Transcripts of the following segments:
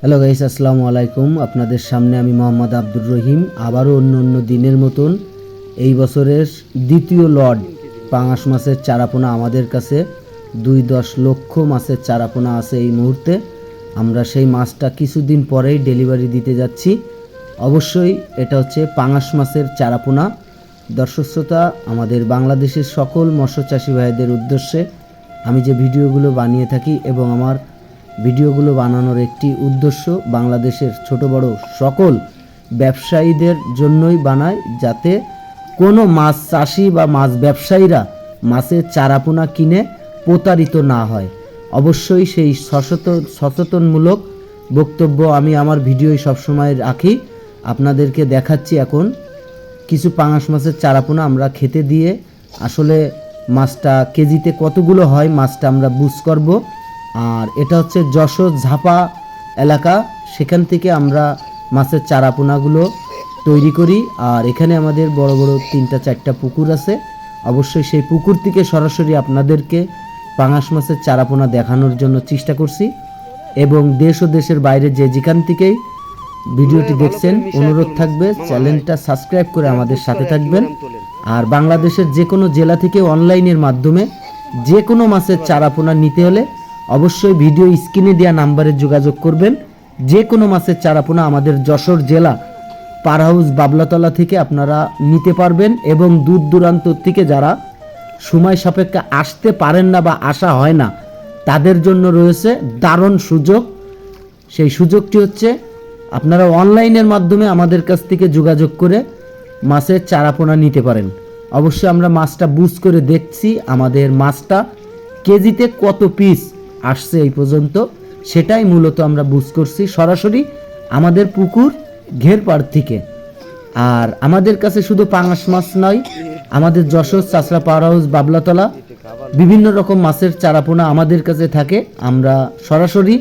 Hello guys আসসালামু আলাইকুম। আপনাদের সামনে আমি মোহাম্মদ আব্দুর রহিম। আবারও অন্য অন্য দিনের মতন এই বছরের দ্বিতীয় লর্ড পাঙাশ মাছের চারাপোনা আমাদের কাছে। দুই দশ লক্ষ মাছের চারাপোনা আছে এই মুহূর্তে। আমরা সেই মাছটা কিছুদিন পরেই ডেলিভারি দিতে যাচ্ছি। অবশ্যই এটা হচ্ছে পাঙাশ মাছের চারাপোনা। দর্শক শ্রোতা, আমাদের বাংলাদেশের সকল মৎস্য চাষি ভাইদের উদ্দেশ্যে আমি যে ভিডিওগুলো বানিয়ে থাকি এবং আমার ভিডিওগুলো বানানোর একটি উদ্দেশ্য বাংলাদেশের ছোট বড় সকল ব্যবসায়ীদের জন্যই বানায়, যাতে কোনো মাছ চাষি বা মাছ ব্যবসায়ীরা মাছের চারাপোনা কিনে প্রতারিত না হয়। অবশ্যই সেই সচেতন সচেতনমূলক বক্তব্য আমি আমার ভিডিওয় সবসময় রাখি। আপনাদেরকে দেখাচ্ছি এখন কিছু পাঙাশ মাছের চারাপোনা আমরা খেতে দিয়ে আসলে মাছটা কেজিতে কতগুলো হয়, মাছটা আমরা বুঝ করব। আর এটা হচ্ছে যশোর ঝাপা এলাকা। সেখান থেকে আমরা মাছের চারাপোনাগুলো তৈরি করি। আর এখানে আমাদের বড় বড় তিনটা চারটা পুকুর আছে। অবশ্যই সেই পুকুর থেকে সরাসরি আপনাদেরকে পাঙাশ মাছের চারাপোনা দেখানোর জন্য চেষ্টা করছি। এবং দেশ ও দেশের বাইরে যে যেখান থেকেই ভিডিওটি দেখছেন অনুরোধ থাকবে চ্যানেলটা সাবস্ক্রাইব করে আমাদের সাথে থাকবেন। আর বাংলাদেশের যে কোনো জেলা থেকে অনলাইনের মাধ্যমে যে কোনো মাছের চারাপোনা নিতে হলে অবশ্যই ভিডিও স্ক্রিনে দেওয়া নাম্বারে যোগাযোগ করবেন। যে কোনো মাছের চারাপোনা আমাদের যশোর জেলা পার হাউস বাবলাতলা থেকে আপনারা নিতে পারবেন এবং দূর দূরান্ত থেকে যারা সময় সাপেক্ষে আসতে পারেন না বা আসা হয় না, তাদের জন্য রয়েছে দারুণ সুযোগ। সেই সুযোগটি হচ্ছে আপনারা অনলাইনের মাধ্যমে আমাদের কাছ থেকে যোগাযোগ করে মাছের চারাপোনা নিতে পারেন। অবশ্যই আমরা মাছটা বুঝ করে দেখছি, আমাদের মাছটা কেজিতে কত পিস আসছে এই পর্যন্ত, সেটাই মূলত আমরা বুঝ করছি সরাসরি আমাদের পুকুর ঘেরপাড় থেকে। আর আমাদের কাছে শুধু পাঙাশ মাছ নয়, আমাদের যশোর, চাষরা পাওয়ার হাউস বাবলাতলা, বিভিন্ন রকম মাছের চারাপোনা আমাদের কাছে থাকে। আমরা সরাসরি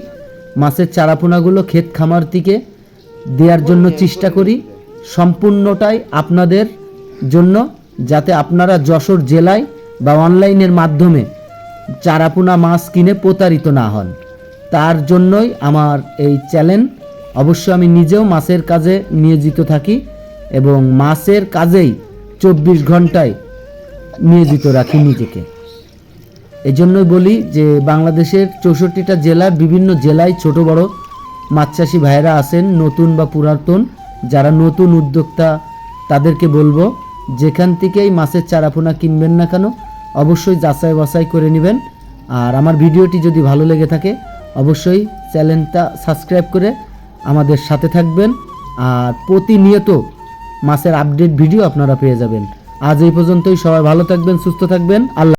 মাছের চারাপোনাগুলো ক্ষেত খামার থেকে দেওয়ার জন্য চেষ্টা করি, সম্পূর্ণটাই আপনাদের জন্য, যাতে আপনারা যশোর জেলায় বা অনলাইনের মাধ্যমে চারাপোনা মাছ কিনে প্রতারিত না হন। তার জন্যই আমার এই চ্যানেল অবশ্য আমি নিজেও মাছের কাজে নিয়োজিত থাকি এবং মাছের কাজেই চব্বিশ ঘন্টায় নিয়োজিত রাখি নিজেকে। এই জন্যই বলি যে বাংলাদেশের চৌষট্টিটা জেলার বিভিন্ন জেলায় ছোট বড় মাছ চাষি ভাইয়েরা আছেন, নতুন বা পুরাতন। যারা নতুন উদ্যোক্তা, তাদেরকে বলব, যেখান থেকেই মাছের চারাপোনা কিনবেন না কেন অবশ্যই যাচাই বাছাই করে নেবেন। আর আমার ভিডিওটি যদি ভালো লেগে থাকে, অবশ্যই চ্যানেলটা সাবস্ক্রাইব করে আমাদের সাথে থাকবেন। আর প্রতিনিয়ত মাসের আপডেট ভিডিও আপনারা পেয়ে যাবেন। আজ এই পর্যন্তই, সবাই ভালো থাকবেন, সুস্থ থাকবেন। আল্লাহ